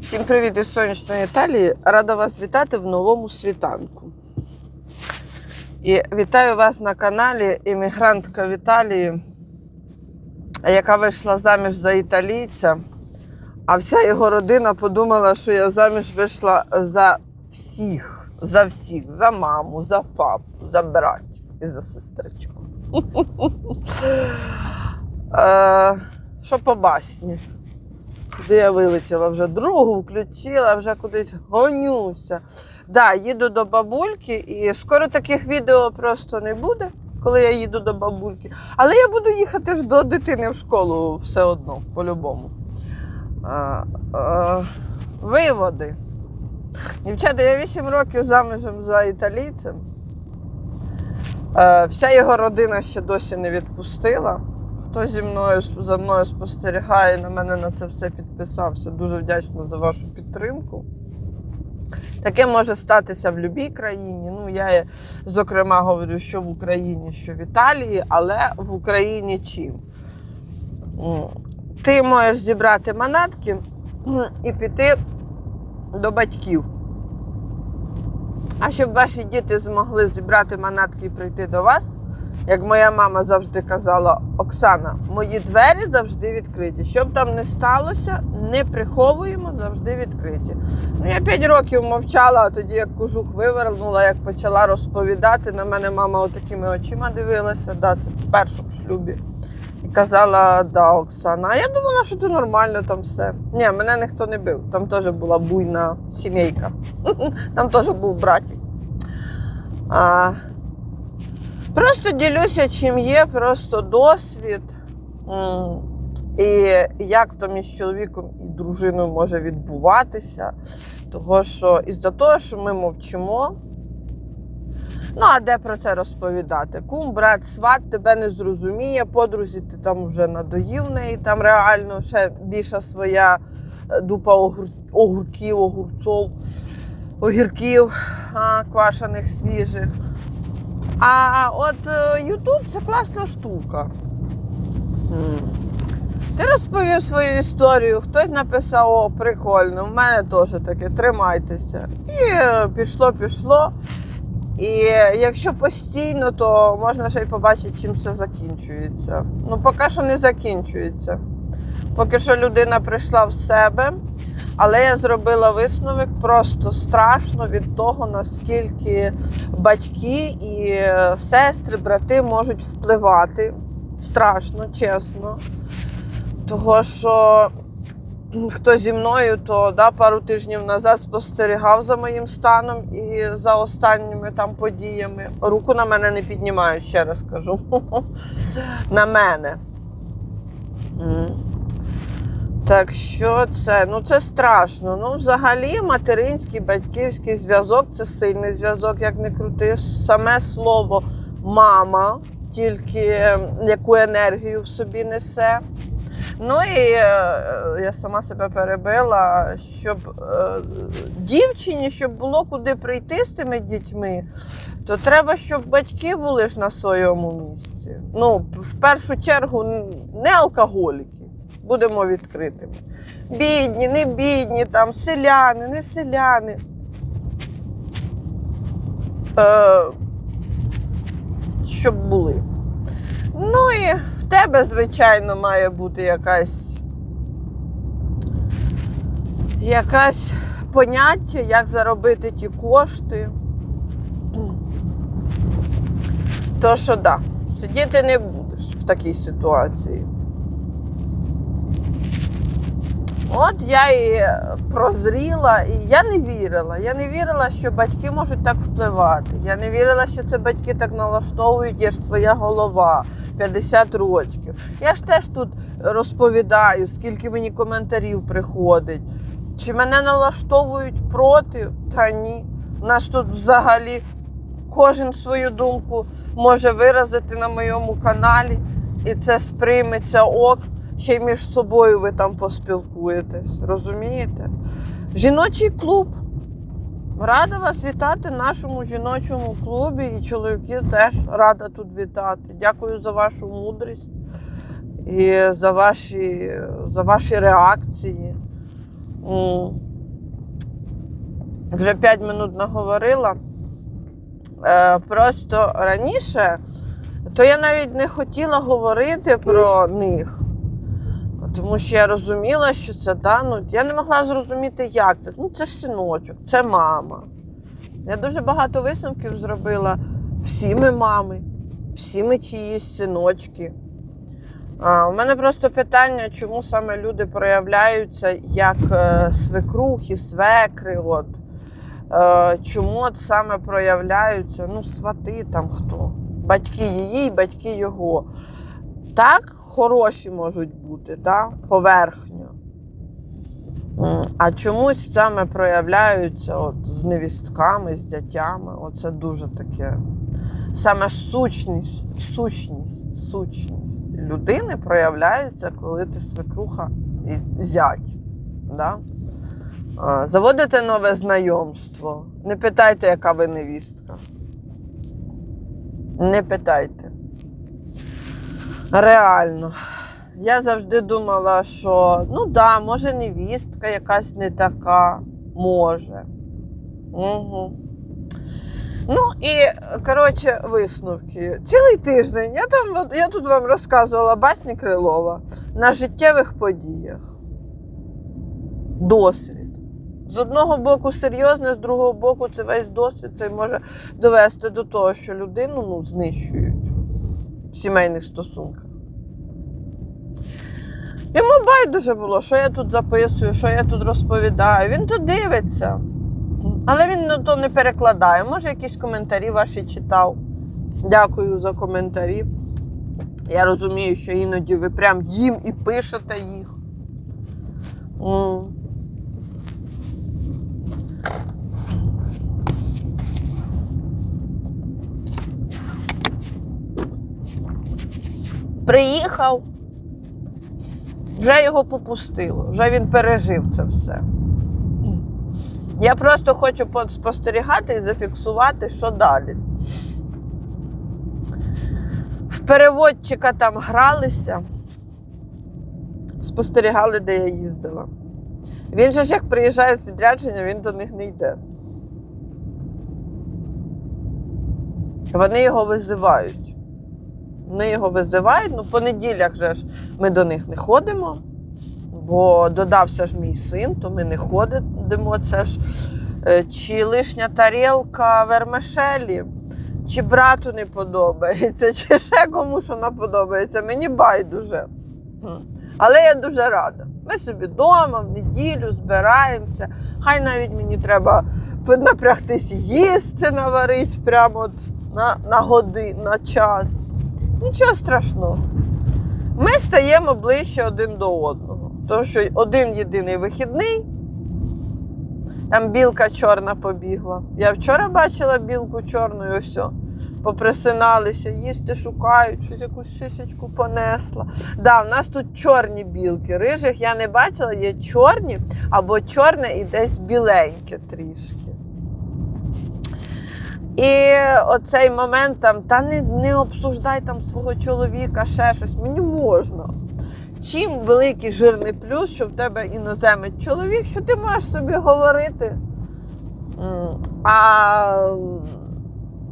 Всім привіт із сонячної Італії. Рада вас вітати в новому світанку. І вітаю вас на каналі Іммігрантка в Італії, яка вийшла заміж за італійця. А вся його родина подумала, що я заміж вийшла за всіх, за всіх, за маму, за папу, за братів і за сестричку. Е, Що по басні? Куди я вилетіла? Вже другу включила, вже кудись гонюся. Да, їду до бабульки, і скоро таких відео просто не буде, коли я їду до бабульки. Але я буду їхати ж до дитини в школу все одно, по-любому. А, а, виводи. Дівчата, я 8 років заміжем за італійцем. Е, вся його родина ще досі не відпустила. Хто зі мною за мною спостерігає, на мене на це все підписався. Дуже вдячна за вашу підтримку. Таке може статися в будь-якій країні. Ну, я, зокрема, говорю, що в Україні, що в Італії, але в Україні чим? Ти можеш зібрати манатки і піти до батьків. А щоб ваші діти змогли зібрати манатки і прийти до вас, як моя мама завжди казала, Оксана, мої двері завжди відкриті. Щоб там не сталося, не приховуємо, завжди відкриті. Ну, я 5 років мовчала, а тоді як кожух вивернула, як почала розповідати, на мене мама отакими очима дивилася, да, це в першому шлюбі. І казала, да, Оксана. А я думала, що це нормально там все. Ні, мене ніхто не бив. Там теж була буйна сімейка. Там теж був братик. А, Просто ділюся, чим є, просто досвід. І як то між чоловіком і дружиною може відбуватися. Того, що із-за того, що ми мовчимо. Ну, а де про це розповідати? Кум, брат, сват тебе не зрозуміє, подрузі ти там вже надоїв неї, там реально ще більша своя е, дупа огур... огурків, огурців, огірків а, квашених свіжих. А от е, Ютуб це класна штука. Ти розповів свою історію, хтось написав, о, прикольно, в мене теж таке, тримайтеся. І е, пішло, пішло. І якщо постійно, то можна ще й побачити, чим це закінчується. Ну, поки що не закінчується. Поки що людина прийшла в себе, але я зробила висновок просто страшно від того, наскільки батьки і е, сестри, брати можуть впливати. Страшно, чесно. Того, що хто зі мною, то да, пару тижнів назад спостерігав за моїм станом і за останніми там подіями. Руку на мене не піднімають, ще раз кажу. на мене. Так що це? Ну це страшно. Ну, взагалі, материнський батьківський зв'язок це сильний зв'язок, як не крути. Саме слово мама, тільки ем, яку енергію в собі несе. Ну і е, я сама себе перебила, щоб е, дівчині, щоб було куди прийти з тими дітьми, то треба, щоб батьки були ж на своєму місці. Ну, в першу чергу, не алкоголіки, будемо відкритими. Бідні, не бідні, там, селяни, не селяни. Е, щоб були. Ну і в тебе, звичайно, має бути якась якась поняття, як заробити ті кошти. То що да, сидіти не будеш в такій ситуації. От я і прозріла, і я не вірила. Я не вірила, що батьки можуть так впливати. Я не вірила, що це батьки так налаштовують, є ж своя голова 50 років. Я ж теж тут розповідаю, скільки мені коментарів приходить. Чи мене налаштовують проти? Та ні. У нас тут взагалі кожен свою думку може виразити на моєму каналі, і це сприйметься ок ще й між собою ви там поспілкуєтесь. Розумієте? Жіночий клуб. Рада вас вітати в нашому жіночому клубі. І чоловіки теж рада тут вітати. Дякую за вашу мудрість. і за ваші, за ваші реакції. Вже 5 минут наговорила. Е, Просто раніше, то я навіть не хотіла говорити про них. Тому що я розуміла, що це да, ну, я не могла зрозуміти, як це. Ну, це ж синочок, це мама. Я дуже багато висновків зробила. Всі ми мами, всі ми чиїсь синочки. А, у мене просто питання, чому саме люди проявляються як е, свекрухи, свекри. От. Е, чому от саме проявляються ну, свати там хто? Батьки її батьки його. Так, хороші можуть бути, да? поверхньо. М, А чомусь саме проявляються от, з невістками, з дятями. Оце дуже таке. Саме сущність, сущність, сущність людини проявляється, коли ти свекруха і зять. Да? Заводите нове знайомство. Не питайте, яка ви невістка. Не питайте. Реально. Я завжди думала, що ну да, може невістка якась не така, може. Угу. Ну і коротше, висновки. Цілий тиждень я там я тут вам розказувала басні Крилова на життєвих подіях. Досвід. З одного боку серйозне, з другого боку, це весь досвід це може довести до того, що людину ну, знищують в сімейних стосунках. Йому байдуже було, що я тут записую, що я тут розповідаю. Він то дивиться. Але він на то не перекладає. Може, якісь коментарі ваші читав. Дякую за коментарі. Я розумію, що іноді ви прям їм і пишете їх. Приїхав, вже його попустило, вже він пережив це все. Я просто хочу спостерігати і зафіксувати, що далі. В переводчика там гралися, спостерігали, де я їздила. Він же ж як приїжджає з відрядження, він до них не йде. Вони його визивають. Вони його визивають, ну по неділях же ж ми до них не ходимо, бо додався ж мій син, то ми не ходимо. Це ж е, чи лишня тарілка вермишелі, чи брату не подобається, чи ще комусь вона подобається. Мені байдуже. Але я дуже рада. Ми собі вдома, в неділю збираємося. Хай навіть мені треба напрягтись їсти, наварити прямо от на, на годину, на час. Нічого страшного. Ми стаємо ближче один до одного. Тому що один єдиний вихідний. Там білка чорна побігла. Я вчора бачила білку чорну і все. Поприсиналися, їсти шукають, щось якусь шишечку понесла. Да, у нас тут чорні білки. Рижих я не бачила, є чорні або чорне і десь біленьке трішки. І оцей момент там, та не, не обсуждай там свого чоловіка, ще щось, мені можна. Чим великий жирний плюс, що в тебе іноземець чоловік, що ти можеш собі говорити. А,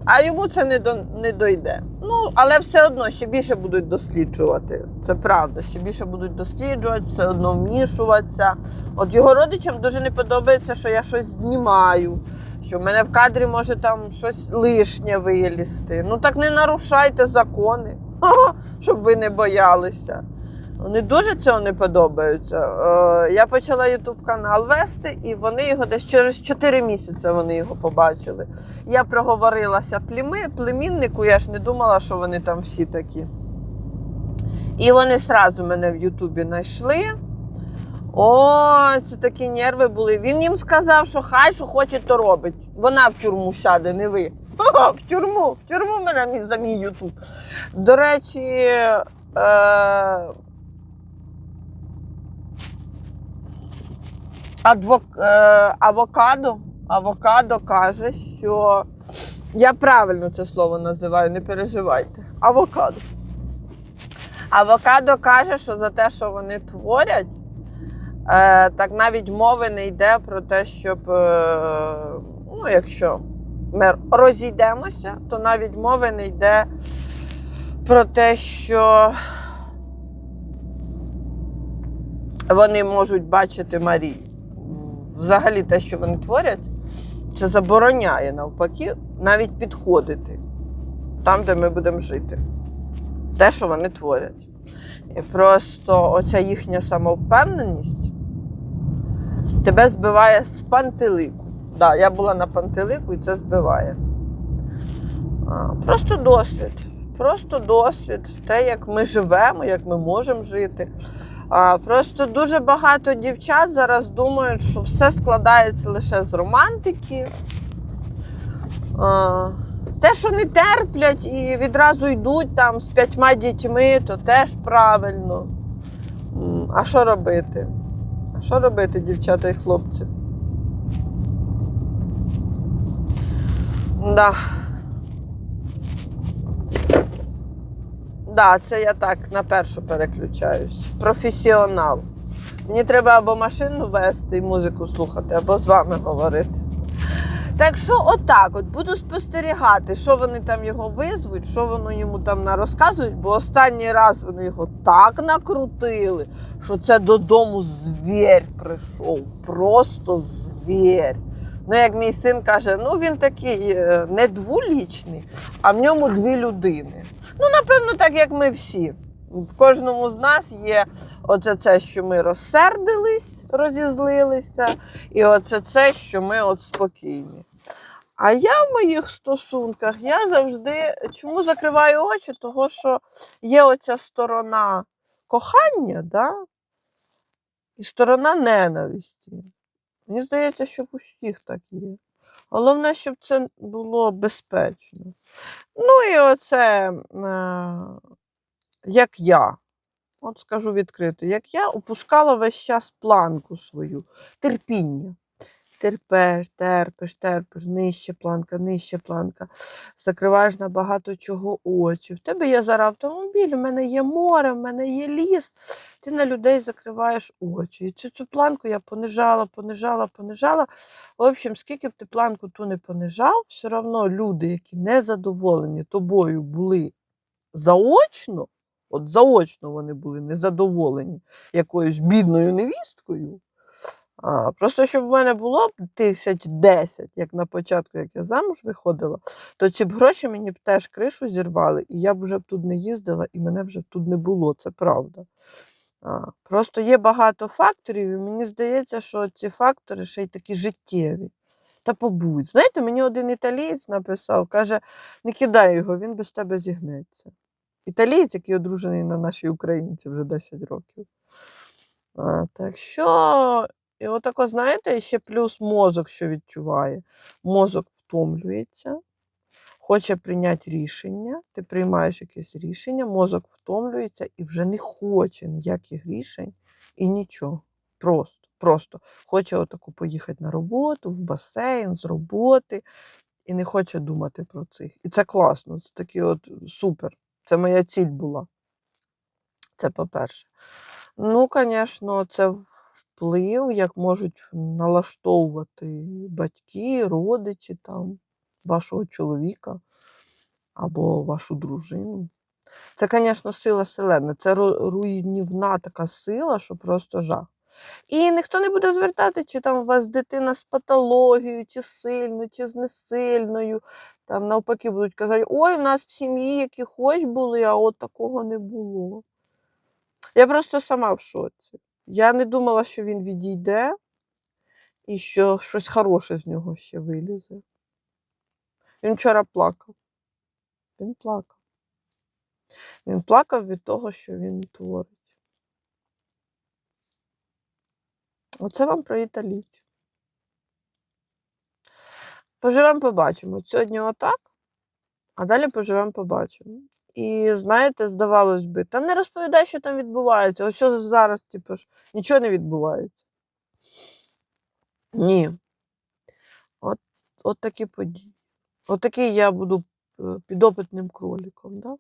а йому це не, до, не дойде. Ну, але все одно ще більше будуть досліджувати. Це правда, ще більше будуть досліджувати, все одно вмішуватися. От його родичам дуже не подобається, що я щось знімаю, що в мене в кадрі може там щось лишнє вилізти. Ну так не нарушайте закони, щоб ви не боялися. Вони дуже цього не подобаються. Е, я почала YouTube канал вести, і вони його десь через 4 місяці вони його побачили. Я проговорилася пліми, племіннику, я ж не думала, що вони там всі такі. І вони сразу мене в Ютубі знайшли. О, це такі нерви були. Він їм сказав, що хай що хоче, то робить. Вона в тюрму сяде, не ви. Ха-ха, В тюрму, в тюрму мене за мій Ютуб. До речі, е, адвок, е, авокадо, авокадо каже, що я правильно це слово називаю, не переживайте. Авокадо. Авокадо каже, що за те, що вони творять, так навіть мови не йде про те, щоб, е, ну, якщо ми розійдемося, то навіть мови не йде про те, що вони можуть бачити Марію. Взагалі, те, що вони творять, це забороняє навпаки навіть підходити там, де ми будемо жити. Те, що вони творять. І просто оця їхня самовпевненість тебе збиває з пантелику. Да, я була на пантелику і це збиває. А, Просто досвід. Просто досвід. Те, як ми живемо, як ми можемо жити. А, Просто дуже багато дівчат зараз думають, що все складається лише з романтики. А, Те, що не терплять і відразу йдуть там з п'ятьма дітьми, то теж правильно. А що робити? Що робити, дівчата і хлопці? Да. Да, це я так на першу переключаюсь. Професіонал. Мені треба або машину вести і музику слухати, або з вами говорити. Так що отак, от буду спостерігати, що вони там його визвуть, що вони йому там нарозказують, бо останній раз вони його так накрутили, що це додому звір прийшов. Просто звір. Ну, як мій син каже, ну він такий е, не дволічний, а в ньому дві людини. Ну, напевно, так як ми всі. В кожному з нас є оце це, що ми розсердились, розізлилися, і оце це, що ми от спокійні. А я в моїх стосунках я завжди чому закриваю очі? Того, що є оця сторона кохання, да? і сторона ненависті. Мені здається, що в усіх так є. Головне, щоб це було безпечно. Ну і оце, е, як я, от скажу відкрито, як я опускала весь час планку свою, терпіння. Терпеш, терпиш, терпиш, нижче планка, нижче планка. Закриваєш на багато чого очі. В тебе є зараз автомобіль, в мене є море, в мене є ліс. Ти на людей закриваєш очі. І цю, цю планку я понижала, понижала, понижала. В общем, скільки б ти планку ту не понижав, все одно люди, які не задоволені тобою були заочно, от заочно вони були незадоволені якоюсь бідною невісткою. А, просто щоб в мене було б тисяч десять, як на початку, як я замуж виходила, то ці б гроші мені б теж кришу зірвали, і я б вже б тут не їздила, і мене вже б тут не було, це правда. А, просто є багато факторів, і мені здається, що ці фактори ще й такі життєві. Та побудь. Знаєте, мені один італієць написав, каже, не кидай його, він без тебе зігнеться. Італієць, який одружений на нашій українці вже 10 років. А, так що, і отако, знаєте, ще плюс мозок, що відчуває. Мозок втомлюється, хоче прийняти рішення, ти приймаєш якесь рішення, мозок втомлюється і вже не хоче ніяких рішень і нічого. Просто, просто хоче отаку поїхати на роботу, в басейн, з роботи, і не хоче думати про цих. І це класно, це такі от супер. Це моя ціль була. Це по-перше. Ну, звісно, це вплив, як можуть налаштовувати батьки, родичі там, вашого чоловіка або вашу дружину. Це, звісно, сила селени. Це руйнівна така сила, що просто жах. І ніхто не буде звертати, чи там у вас дитина з патологією, чи сильною, чи з несильною. Там навпаки будуть казати, ой, в нас в сім'ї які хоч були, а от такого не було. Я просто сама в шоці. Я не думала, що він відійде і що щось хороше з нього ще вилізе. Він вчора плакав. Він плакав. Він плакав від того, що він творить. Оце вам про італійців. Поживемо, побачимо. Сьогодні отак, а далі поживемо, побачимо. І знаєте, здавалось би, та не розповідай, що там відбувається. Ось зараз, типу, ж, нічого не відбувається. Ні. От, от такі події. От я буду е, підопитним кроликом. Да?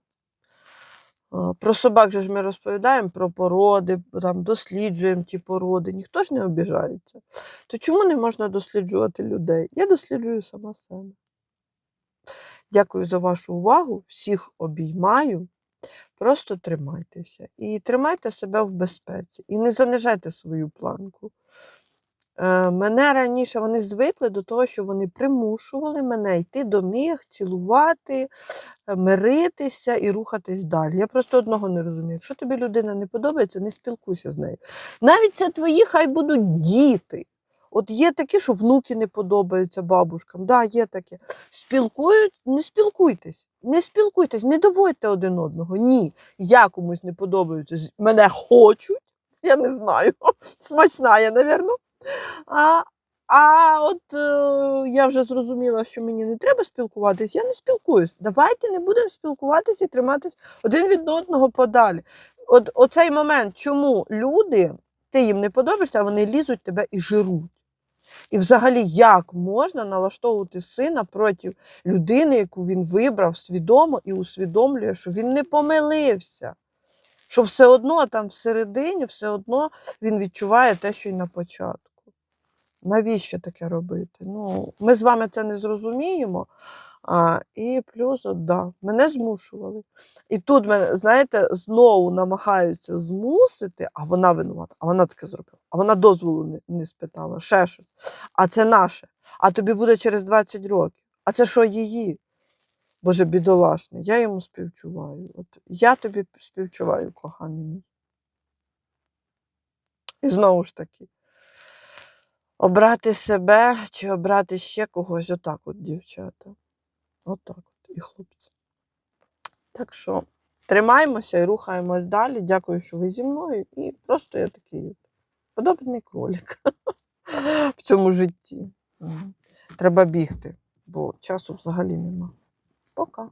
А, Про собак же ж ми розповідаємо про породи, там, досліджуємо ті породи. Ніхто ж не обіжається. То чому не можна досліджувати людей? Я досліджую сама себе. Дякую за вашу увагу. Всіх обіймаю. Просто тримайтеся. І тримайте себе в безпеці. І не занижайте свою планку. Е, мене раніше вони звикли до того, що вони примушували мене йти до них, цілувати, е, миритися і рухатись далі. Я просто одного не розумію. Якщо тобі людина не подобається, не спілкуйся з нею. Навіть це твої хай будуть діти. От є такі, що внуки не подобаються бабушкам. Да, є таке. Спілкують, не спілкуйтесь, не спілкуйтесь, не доводьте один одного. Ні. Я комусь не подобаюся. Мене хочуть, я не знаю. Смачна я, напевно. А, а от е, я вже зрозуміла, що мені не треба спілкуватись, я не спілкуюсь. Давайте не будемо спілкуватися і триматись один від одного подалі. От оцей момент, чому люди, ти їм не подобаєшся, а вони лізуть тебе і жируть. І взагалі, як можна налаштовувати сина проти людини, яку він вибрав свідомо і усвідомлює, що він не помилився, що все одно там всередині, все одно він відчуває те, що й на початку. Навіщо таке робити? Ну, ми з вами це не зрозуміємо. А, і плюс, от, да, мене змушували. І тут мене, знаєте, знову намагаються змусити, а вона винувата, а вона таке зробила, а вона дозволу не, не спитала, ще щось. А це наше. А тобі буде через 20 років. А це що її? Боже, бідолашний, я йому співчуваю. От я тобі співчуваю, коханий мій. І знову ж таки, обрати себе чи обрати ще когось, отак от, дівчата. Отак от, і хлопці. Так що тримаємося і рухаємось далі. Дякую, що ви зі мною. І просто я такий подобний кролик в цьому житті. Треба бігти, бо часу взагалі нема. Пока.